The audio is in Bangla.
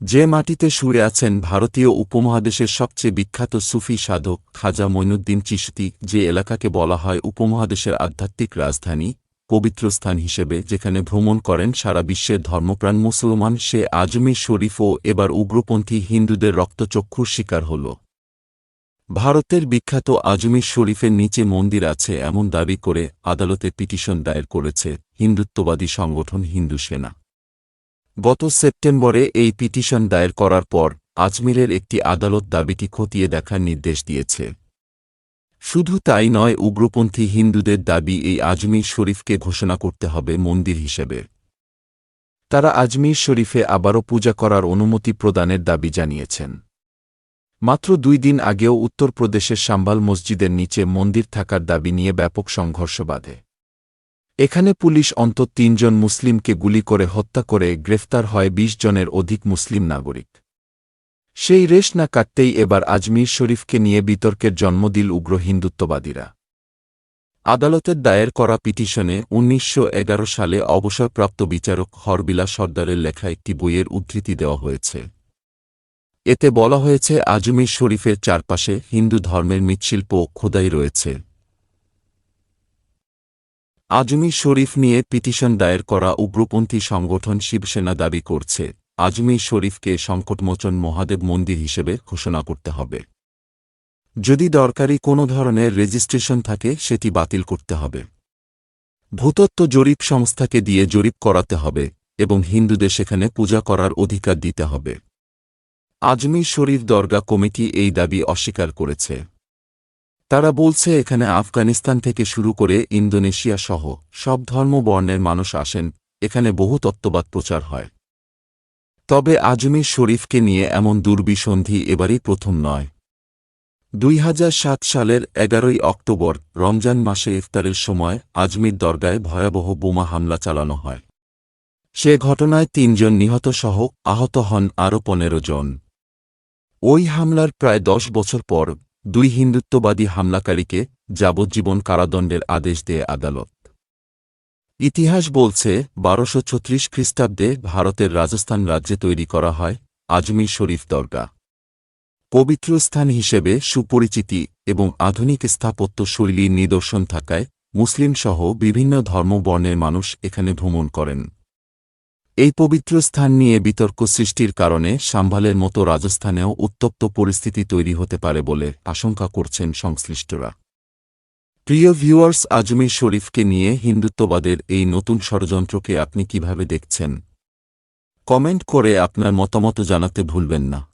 যে মাটিতে শুয়ে আছেন ভারতীয় উপমহাদেশের সবচেয়ে বিখ্যাত সুফি সাধক খাজা মঈনুদ্দিন চিশতি, যে এলাকাকে বলা হয় উপমহাদেশের আধ্যাত্মিক রাজধানী, পবিত্র স্থান হিসেবে যেখানে ভ্রমণ করেন সারা বিশ্বের ধর্মপ্রাণ মুসলমান, সে আজমির শরীফও এবার উগ্রপন্থী হিন্দুদের রক্তচক্ষুর শিকার হল। ভারতের বিখ্যাত আজমির শরীফের নিচে মন্দির আছে এমন দাবি করে আদালতে পিটিশন দায়ের করেছে হিন্দুত্ববাদী সংগঠন হিন্দু সেনা। গত সেপ্টেম্বরে এই পিটিশন দায়ের করার পর আজমিরের একটি আদালত দাবিটি খতিয়ে দেখার নির্দেশ দিয়েছে। শুধু তাই নয়, উগ্রপন্থী হিন্দুদের দাবি এই আজমির শরীফকে ঘোষণা করতে হবে মন্দির হিসেবে। তারা আজমির শরীফে আবারও পূজা করার অনুমতি প্রদানের দাবি জানিয়েছেন। মাত্র দুই দিন আগেও উত্তরপ্রদেশের সাম্বাল মসজিদের নিচে মন্দির থাকার দাবি নিয়ে ব্যাপক সংঘর্ষ বাধে। এখানে পুলিশ অন্তত তিনজন মুসলিমকে গুলি করে হত্যা করে গ্রেফতার হয় ২০ জনের অধিক মুসলিম নাগরিক। সেই রেশ না কাটতেই এবার আজমির শরীফকে নিয়ে বিতর্কের জন্ম দিল উগ্র হিন্দুত্ববাদীরা। আদালতের দায়ের করা পিটিশনে উনিশশো এগারো সালে অবসরপ্রাপ্ত বিচারক হরবিলা সর্দারের লেখা একটি বইয়ের উদ্ধৃতি দেওয়া হয়েছে। এতে বলা হয়েছে, আজমির শরীফের চারপাশে হিন্দু ধর্মের মৃৎশিল্প খোদাই রয়েছে। আজমির শরীফ নিয়ে পিটিশন দায়ের করা উগ্রপন্থী সংগঠন শিবসেনা দাবি করছে আজমির শরীফকে সংকটমোচন মহাদেব মন্দির হিসেবে ঘোষণা করতে হবে। যদি দরকারি কোনো ধরনের রেজিস্ট্রেশন থাকে, সেটি বাতিল করতে হবে। ভূতত্ত্ব জরিপ সংস্থাকে দিয়ে জরিপ করাতে হবে এবং হিন্দুদের সেখানে পূজা করার অধিকার দিতে হবে। আজমির শরীফ দরগা কমিটি এই দাবি অস্বীকার করেছে। তারা বলছে এখানে আফগানিস্তান থেকে শুরু করে ইন্দোনেশিয়া সহ সব ধর্ম বর্ণের মানুষ আসেন, এখানে বহু তত্ত্ববাদ প্রচার হয়। তবে আজমির শরীফকে নিয়ে এমন দুর্বিসন্ধি এবারই প্রথম নয়। দুই সালের এগারোই অক্টোবর রমজান মাসে ইফতারের সময় আজমির দরগায় ভয়াবহ বোমা হামলা চালানো হয়। সে ঘটনায় তিনজন নিহত সহ আহত হন আরও পনেরো জন। ওই হামলার প্রায় দশ বছর পর দুই হিন্দুত্ববাদী হামলাকারীকে যাবজ্জীবন কারাদণ্ডের আদেশ দেয় আদালত। ইতিহাস বলছে, বারোশো ছত্রিশ খ্রিস্টাব্দে ভারতের রাজস্থান রাজ্যে তৈরি করা হয় আজমির শরীফ দরগা। পবিত্র স্থান হিসেবে সুপরিচিতি এবং আধুনিক স্থাপত্য শৈলীর নিদর্শন থাকায় মুসলিমসহ বিভিন্ন ধর্মবর্ণের মানুষ এখানে ভ্রমণ করেন। এই পবিত্র স্থান নিয়ে বিতর্ক সৃষ্টির কারণে সাম্ভালের মতো রাজস্থানেও উত্তপ্ত পরিস্থিতি তৈরি হতে পারে বলে আশঙ্কা করছেন সংশ্লিষ্টরা। প্রিয় ভিউয়ার্স আজমির শরীফকে নিয়ে হিন্দুত্ববাদের এই নতুন ষড়যন্ত্রকে আপনি কীভাবে দেখছেন? কমেন্ট করে আপনার মতামত জানাতে ভুলবেন না।